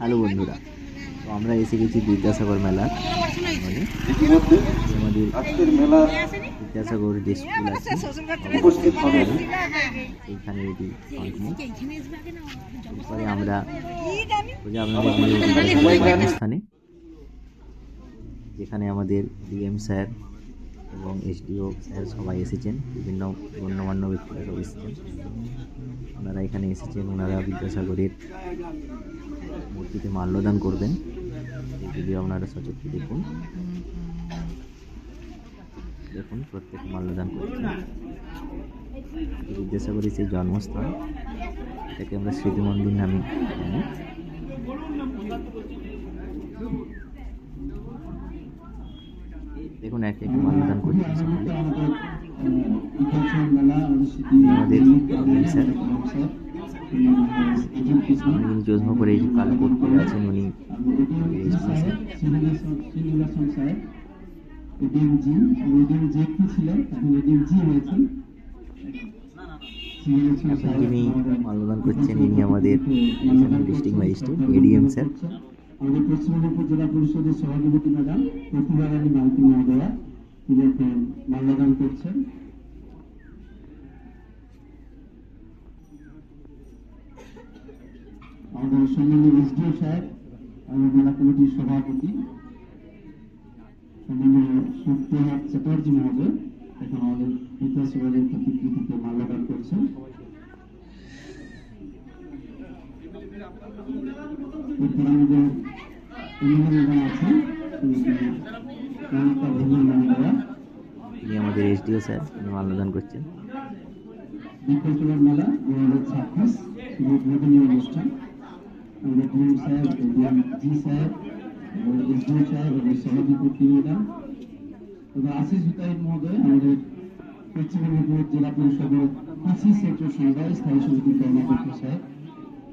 Hello বন্ধুরা তো আমরা এসে গেছি বিদ্যাসাগর মেলা। আমাদের বিদ্যাসাগর যে স্কুল আছে এইখানে এটি এরপরে আমরা আপনাদের স্থানে যেখানে আমাদের ডিএম স্যার এবং এসডিও স্যার সবাই এসেছেন, বিভিন্ন গণ্যমান্য ব্যক্তিরা সব এসেছেন। ওনারা এখানে এসেছেন, ওনারা বিদ্যাসাগরের মূর্তিতে মাল্যদান করবেন। এই ভিডিও আপনারা সচক্ষে দেখুন। দেখুন, প্রত্যেক মাল্যদান করছেন। বিদ্যাসাগরের সেই জন্মস্থান, এটাকে আমরা স্মৃতি মন্দির নামে জানি। দেখুন এক এক মাল্যদান করছেন সকলে আমাদের স্যার। উনি চশমা করে এই যে কালো কোট পরে আছেন উনি এখন যিনি মাল্যদান করছেন ইনি আমাদের ডিস্ট্রিক্ট ম্যাজিস্ট্রেট এডিএম স্যার। আমাদের পশ্চিম মেদিনীপুর জেলা পরিষদের সভাধিপতি ম্যাডাম প্রতিভা রানী মালতি মহোদয়া, তিনি এখন মাল্যদান করছেন। আমাদের সম্মানীয় এসডিও সাহেব, আমাদের জেলা কমিটির সভাপতি, সম্মানীয় সত্যনাথ চ্যাটার্জি মহোদয়, এখন আমাদের বিদ্যাসাগরের প্রতিকৃতিতে মাল্যদান করছেন এরপর আমাদের অন্যান্য ম্যাডাম আছেন মমতা ভূমি মহোদয়া ইনি আমাদের এসডিও স্যার উনি মাল্যদান করছেন। মেলা দু হাজার ছাব্বিশ উদ্বোধনী অনুষ্ঠান আমাদের ডিএম সাহেব ডিএম জি সাহেব এসডিও সাহেব এবং সভাধিপতি ম্যাডাম এবং আশিস মহোদয় আমাদের পশ্চিম মেদিনীপুর জেলা পরিষদের কৃষি সেক্টর সংঘায় স্থায়ী সমিতির কর্মকর্তা সাহেব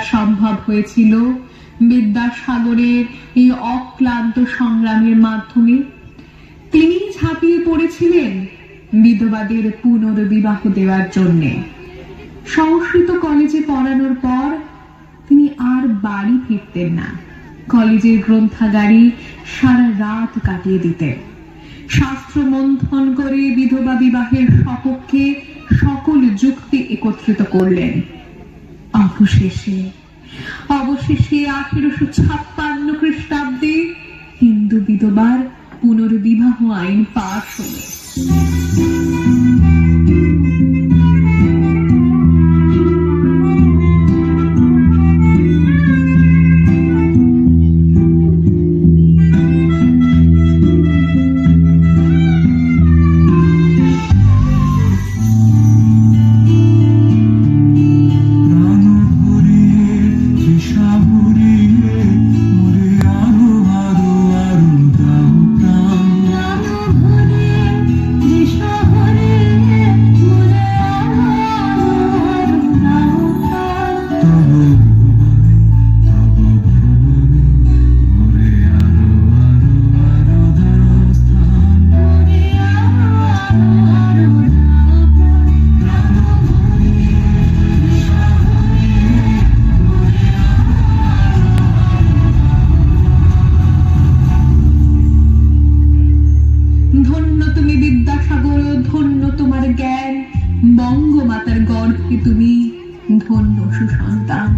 সম্ভব হয়েছিল। বিদ্যাসাগরের এই অক্লান্ত সংগ্রামের মাধ্যমে তিনি ঝাঁপিয়ে পড়েছিলেন বিধবাদের পুনর্বিবাহ দেওয়ার জন্যে। সংস্কৃত কলেজে পড়ানোর পর তিনি আর বাড়ি ফিরতেন না। কলেজের গ্রন্থাগারে সারা রাত কাটিয়ে দিতেন। শাস্ত্র মন্থন করে বিধবা বিবাহের সপক্ষে সকল যুক্তি একত্রিত করলেন। অবশেষে অবশেষে আঠেরোশো ছাপ্পান্ন খ্রিস্টাব্দে হিন্দু বিধবার পুনর্বিবাহ আইন পাশ হলো। তুমি ধন্য সুসন্তান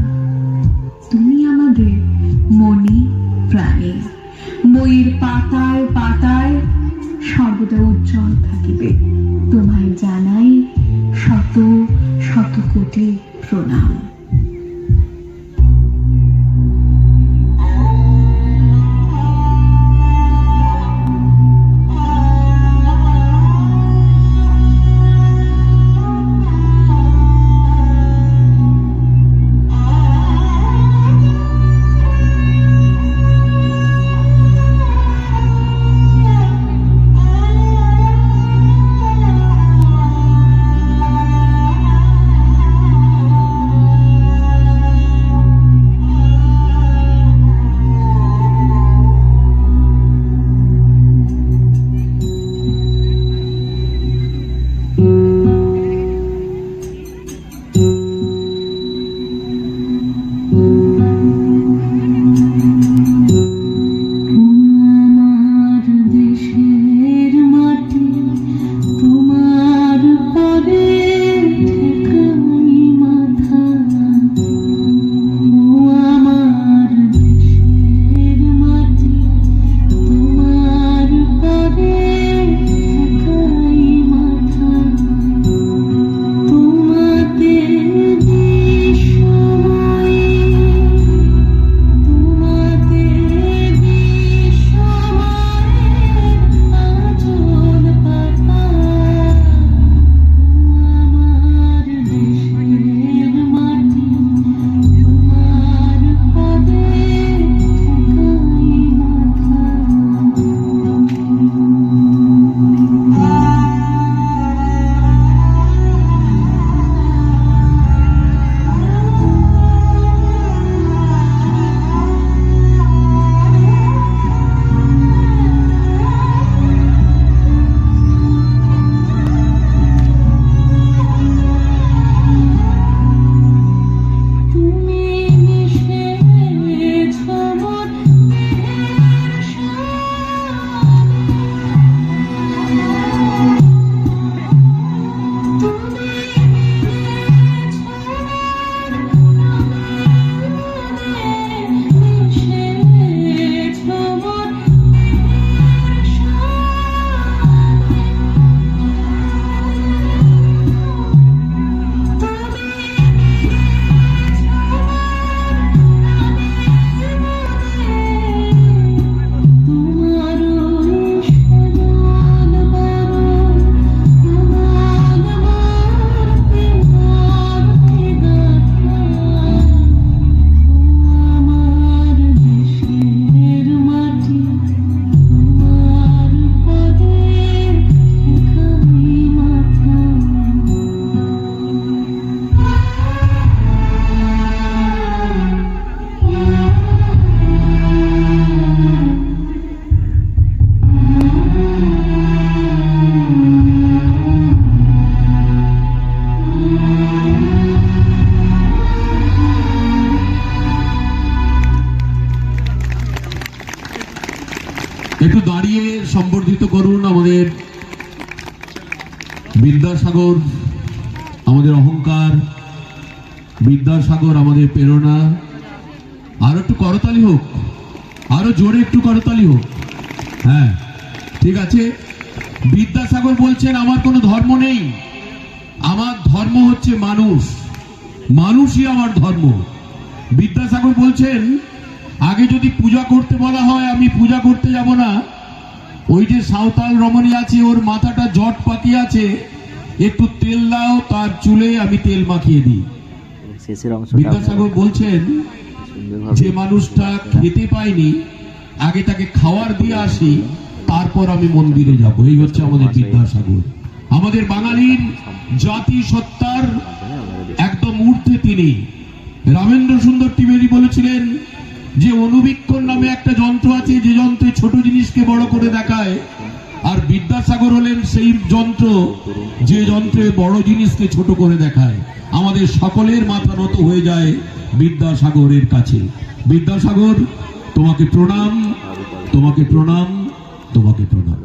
সম্বর্ধিত করুন আমাদের বিদ্যাসাগর, আমাদের অহংকার, বিদ্যাসাগর আমাদের প্রেরণা। আরও একটু করতালি হোক, আরও জোরে একটু করতালি হোক। হ্যাঁ ঠিক আছে? বিদ্যাসাগর বলছেন, আমার কোনো ধর্ম নেই। আমার ধর্ম হচ্ছে মানুষ। মানুষই আমার ধর্ম। বিদ্যাসাগর বলছেন, আগে যদি পূজা করতে বলা হয়, আমি পূজা করতে যাব না। ওই যে সাঁওতাল রমণী আছে ওর মাথাটা জট পাকিয়ে আছে একটু তেল দাও তার চুলে আমি তেল মাখিয়ে দিই। বিদ্যাসাগর বলছেন যে মানুষটা খেতে পায়নি আগে তাকে খাওয়ার দিয়ে আসি তারপর আমি মন্দিরে যাব। এই হচ্ছে আমাদের বিদ্যাসাগর। আমাদের বাঙালির জাতি সত্তার একদম ঊর্ধ্বে তিনি। রামেন্দ্র সুন্দর ত্রিবেদী বলেছিলেন যে অনুবীক্ষণ নামে একটা যন্ত্র আছে, যে যন্ত্রে ছোট জিনিসকে বড় করে দেখায়, আর বিদ্যাসাগর হলেন সেই যন্ত্র যে যন্ত্রে বড় জিনিসকে ছোট করে দেখায়। আমাদের সকলের মাথা নত হয়ে যায় বিদ্যাসাগরের কাছে। বিদ্যাসাগর, তোমাকে প্রণাম তোমাকে প্রণাম তোমাকে প্রণাম।